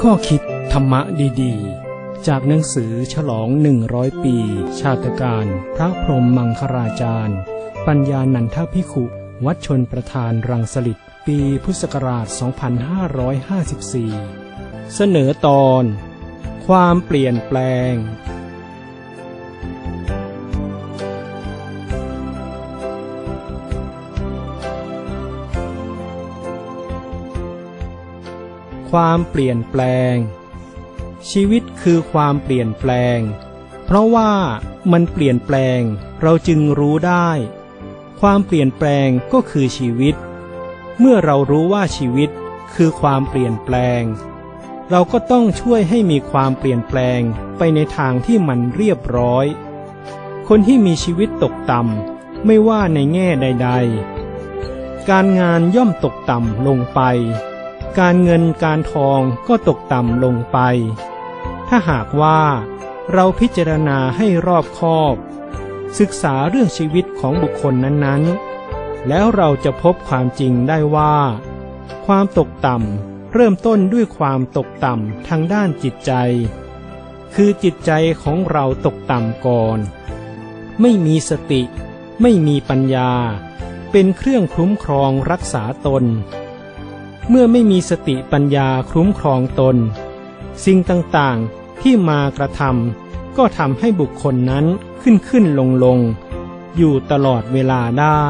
ข้อคิดธรรมะดีๆ จากหนังสือฉลอง 100 ปี ชาตการ พระพรหมมังคราจารย์ ปัญญานันทพิขุ วัดชนประธานรังสลิดปีพุทธศักราช 2554 เสนอตอน ความเปลี่ยนแปลง ความเปลี่ยนแปลง ชีวิตคือความเปลี่ยนแปลง เพราะว่ามันเปลี่ยนแปลงเราจึงรู้ได้ ความเปลี่ยนแปลงก็คือชีวิต เมื่อเรารู้ว่าชีวิตคือความเปลี่ยนแปลง เราก็ต้องช่วยให้มีความเปลี่ยนแปลงไปในทางที่มันเรียบร้อย คนที่มีชีวิตตกต่ำไม่ว่าในแง่ใด ๆ การงานย่อมตกต่ำลงไป การเงินการทองก็ตกต่ำลงไป ถ้าหากว่าเราพิจารณาให้รอบคอบ ศึกษาเรื่องชีวิตของบุคคลนั้นๆ แล้วเราจะพบความจริงได้ว่า ความตกต่ำเริ่มต้นด้วยความตกต่ำทางด้านจิตใจ คือจิตใจของเราตกต่ำก่อน ไม่มีสติ ไม่มีปัญญา เป็นเครื่องคุ้มครองรักษาตน เมื่อไม่มีสติปัญญาคุ้มครองตน สิ่งต่างๆที่มากระทำก็ทำให้บุคคลนั้นขึ้นขึ้นลงลง อยู่ตลอดเวลาได้